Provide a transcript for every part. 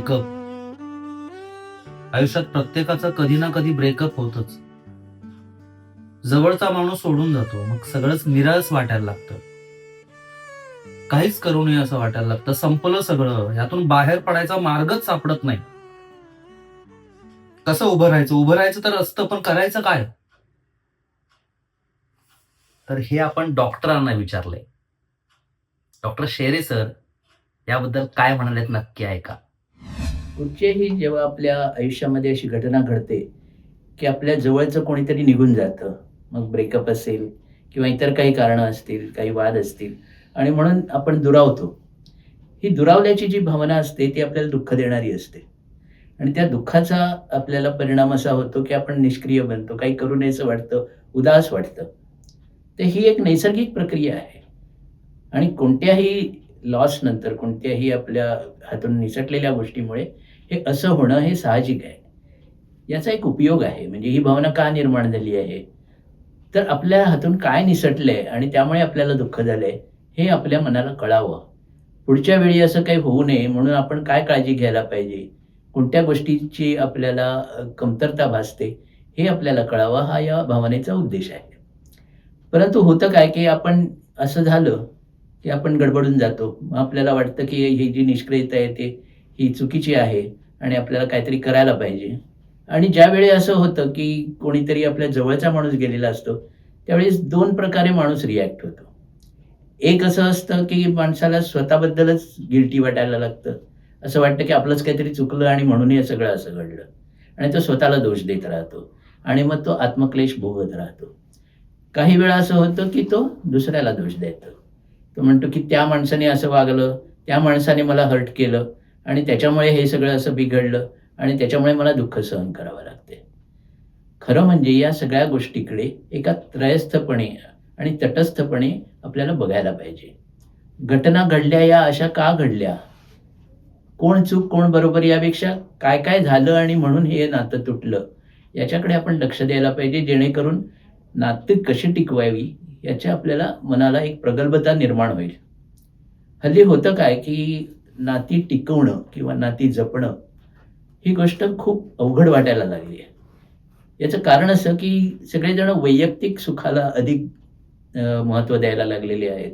Breakup आयुष्यात प्रत्येकाचं कधी ना कधी ब्रेकअप होतच. जवळचा माणूस सोडून जातो मग सगळंच निराळच वाटायला लागतं. काहीच करू नये असं वाटायला लागतं. संपलं सगळं. यातून बाहेर पडायचा मार्गच सापडत नाही. कसं उभं राहायचं? उभं राहायचं तर असतं पण करायचं काय? तर हे आपण डॉक्टरांना विचारलंय. डॉक्टर शेरे सर याबद्दल काय म्हणालेत नक्की ऐका. कुठचेही जेव्हा आपल्या आयुष्यामध्ये अशी घटना घडते की आपल्या जवळचं कोणीतरी निघून जातं मग ब्रेकअप असेल किंवा इतर काही कारणं असतील काही वाद असतील आणि म्हणून आपण दुरावतो. ही दुरावल्याची जी भावना असते ती आपल्याला दुःख देणारी असते. आणि त्या दुःखाचा आपल्याला परिणाम असा होतो की आपण निष्क्रिय बनतो काही करू नयेचं वाटतं उदास वाटतं. तर ही एक नैसर्गिक प्रक्रिया आहे. आणि कोणत्याही लॉस नंतर कोणत्याही आपल्या हातून निसटलेल्या गोष्टीमुळे हे असं होणं हे साहजिक आहे. याचा एक उपयोग आहे. म्हणजे ही भावना का निर्माण झाली आहे? तर आपल्या हातून काय निसटलंय आणि त्यामुळे आपल्याला दुःख झालंय हे आपल्या मनाला कळावं. पुढच्या वेळी असं काही होऊ नये म्हणून आपण काय काळजी घ्यायला पाहिजे? कोणत्या गोष्टीची आपल्याला कमतरता भासते हे आपल्याला कळावं हा या भावनेचा उद्देश आहे. परंतु होतं काय की आपण असं झालं की आपण गडबडून जातो. मग आपल्याला वाटतं की ही जी निष्क्रियता येते ही चुकीची आहे आणि आपल्याला काहीतरी करायला पाहिजे. आणि ज्यावेळी असं होतं की कोणीतरी आपल्या जवळचा माणूस गेलेला असतो त्यावेळेस दोन प्रकारे माणूस रिॲक्ट होतो. एक असं असतं की माणसाला स्वतःबद्दलच गिल्टी वाटायला लागतं. असं वाटतं की आपलंच काहीतरी चुकलं आणि म्हणून हे सगळं असं घडलं. आणि तो स्वतःला दोष देत राहतो आणि मग तो आत्मक्लेश भोगत राहतो. काही वेळा असं होतं की तो दुसऱ्याला दोष देतो. तो म्हणतो की त्या माणसाने असं वागलं त्या माणसाने मला हर्ट केलं आणि त्याच्यामुळे हे सगळं असं बिघडलं आणि त्याच्यामुळे मला दुःख सहन करावं लागते. खरं म्हणजे या सगळ्या गोष्टीकडे एका त्रयस्थपणे आणि तटस्थपणे आपल्याला बघायला पाहिजे. घटना घडल्या या अशा का घडल्या? कोण चूक कोण बरोबर यापेक्षा काय काय झालं आणि म्हणून हे नातं तुटलं? याच्याकडे आपण लक्ष द्यायला पाहिजे जेणेकरून नातं कशी टिकवावी याच्या आपल्याला मनाला एक प्रगल्भता निर्माण होईल. हल्ली होतं काय की नाती टिकवणं किंवा नाती जपणं ही गोष्ट खूप अवघड वाटायला लागली आहे. याचं कारण असं की सगळेजण वैयक्तिक सुखाला अधिक महत्त्व द्यायला लागलेले आहेत.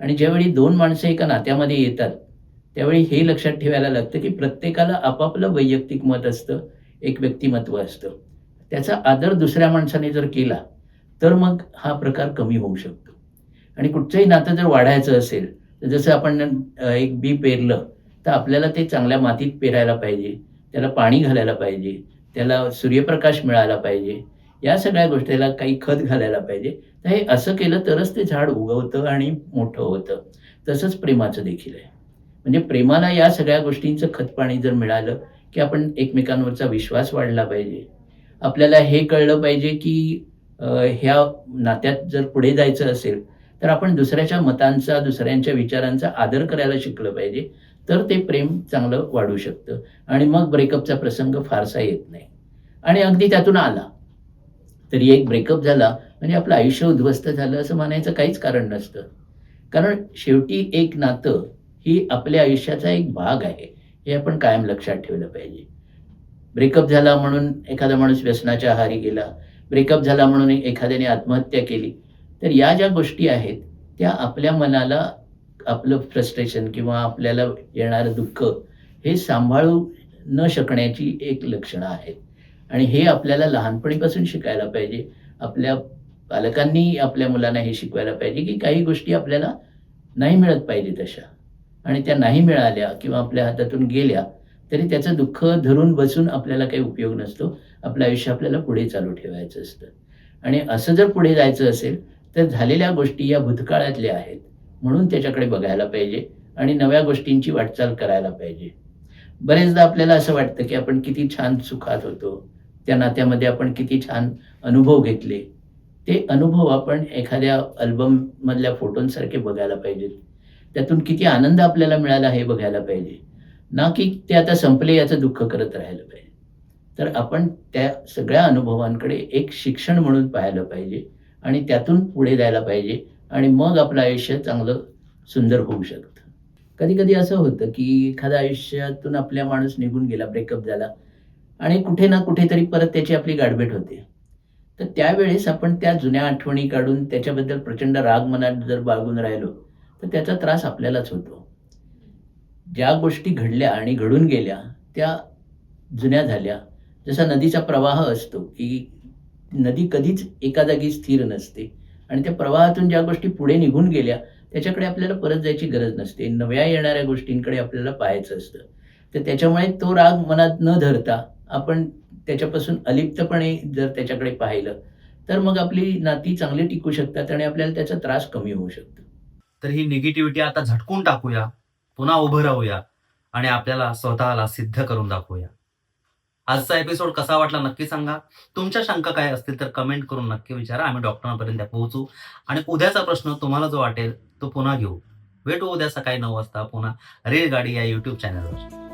आणि ज्यावेळी दोन माणसं एका नात्यामध्ये येतात त्यावेळी हे लक्षात ठेवायला लागतं की प्रत्येकाला आपापलं वैयक्तिक मत असतं एक व्यक्तिमत्व असतं. त्याचा आदर दुसऱ्या माणसाने जर केला तर मग हा प्रकार कमी होऊ शकतो. आणि कुठचंही नातं जर वाढायचं असेल तर जसं आपण एक बी पेरलं तर आपल्याला ते चांगल्या मातीत पेरायला पाहिजे. त्याला पाणी घालायला पाहिजे. त्याला सूर्यप्रकाश मिळाला पाहिजे. या सगळ्या गोष्टीला काही खत घालायला पाहिजे. तर हे असं केलं तरच ते झाड उगवतं आणि मोठं होतं. तसंच प्रेमाचं देखील आहे. म्हणजे प्रेमाला या सगळ्या गोष्टींचं खतपाणी जर मिळालं की आपण एकमेकांवरचा विश्वास वाढला पाहिजे. आपल्याला हे कळलं पाहिजे की ह्या नात्यात जर पुढे जायचं असेल तर आपण दुसऱ्याच्या मतांचा दुसऱ्यांच्या विचारांचा आदर करायला शिकलं पाहिजे तर ते प्रेम चांगलं वाढू शकतं. आणि मग ब्रेकअपचा प्रसंग फारसा येत नाही. आणि अगदी त्यातून आला. तरी एक ब्रेकअप झाला म्हणजे आपलं आयुष्य उद्ध्वस्त झालं असं म्हणायचं काहीच कारण नसतं. कारण शेवटी एक नातं ही आपल्या आयुष्याचा एक भाग आहे हे आपण कायम लक्षात ठेवलं पाहिजे. ब्रेकअप झाला म्हणून एखादा माणूस व्यसनाच्या आहारी गेला ब्रेकअप झाला म्हणून एखाद्याने आत्महत्या केली तर या ज्या गोष्टी आहेत त्या आपल्या मनाला आपलं फ्रस्ट्रेशन किंवा आपल्याला येणारं दुःख हे सांभाळू न शकण्याची एक लक्षणं आहेत. आणि हे आपल्याला लहानपणीपासून शिकायला पाहिजे. आपल्या पालकांनी आपल्या मुलांना हे शिकवायला पाहिजे की काही गोष्टी आपल्याला नाही मिळत पाहिजे तशा. आणि त्या नाही मिळाल्या किंवा आपल्या हातातून गेल्या तरी त्याचं दुःख धरून बसून आपल्याला काही उपयोग नसतो. आपलं आयुष्य आपल्याला पुढे चालू ठेवायचं असतं. आणि असं जर पुढे जायचं असेल तर झालेल्या गोष्टी या भूतकाळातल्या आहेत. म्हणून त्याच्याकडे बघायला पाहिजे आणि नव्या गोष्टींची वाटचाल करायला पाहिजे. बरेचदा आपल्याला असं वाटतं की आपण किती छान सुखात होतो. त्या नात्यामध्ये आपण किती छान अनुभव घेतले. ते अनुभव आपण एखाद्या अल्बममधल्या फोटोंसारखे बघायला पाहिजेत. त्यातून किती आनंद आपल्याला मिळाला हे बघायला पाहिजे. ना की ते आता संपले याचं दुःख करत राहायला पाहिजे. तर आपण त्या सगळ्या अनुभवांकडे एक शिक्षण म्हणून पाहायला पाहिजे. आणि त्यातून पुढे जायला पाहिजे आणि मग आपलं आयुष्य चांगलं सुंदर होऊ शकतं. कधी कधी असं होतं की एखाद्या आयुष्यातून आपल्या माणूस निघून गेला ब्रेकअप झाला आणि कुठे ना कुठेतरी परत त्याची आपली गाठभेट होते. तर त्यावेळेस आपण त्या जुन्या आठवणी काढून त्याच्याबद्दल प्रचंड राग मनात जर बाळगून राहिलो तर त्याचा त्रास आपल्यालाच होतो. ज्या गोष्टी घडल्या आणि घडून गेल्या त्या जुन्या झाल्या. जसा नदीचा प्रवाह असतो की नदी कधीच एका जागी स्थिर नसते. आणि त्या प्रवाहातून ज्या गोष्टी पुढे निघून गेल्या त्याच्याकडे आपल्याला परत जायची गरज नसते. नव्या येणाऱ्या गोष्टींकडे आपल्याला पाहायचं असतं. तर त्याच्यामुळे तो राग मनात न धरता आपण त्याच्यापासून अलिप्तपणे जर त्याच्याकडे पाहिलं तर मग आपली नाती चांगली टिकू शकतात आणि आपल्याला त्याचा त्रास कमी होऊ शकतो. तर ही निगेटिव्हिटी आता झटकून टाकूया पुन्हा उभं राहूया आणि आपल्याला स्वतःला सिद्ध करून दाखवूया. आजचा एपिसोड कसा वाटला नक्की सांगा. तुमच्या शंका काय असतील तर कमेंट करून नक्की विचारा. आम्ही डॉक्टरांपर्यंत पोहोचू. आणि उद्याचा प्रश्न तुम्हाला जो वाटेल तो पुन्हा घेऊ. भेटू उद्या सकाळी नऊ वाजता पुन्हा. रेलगाडी या युट्यूब चॅनलवर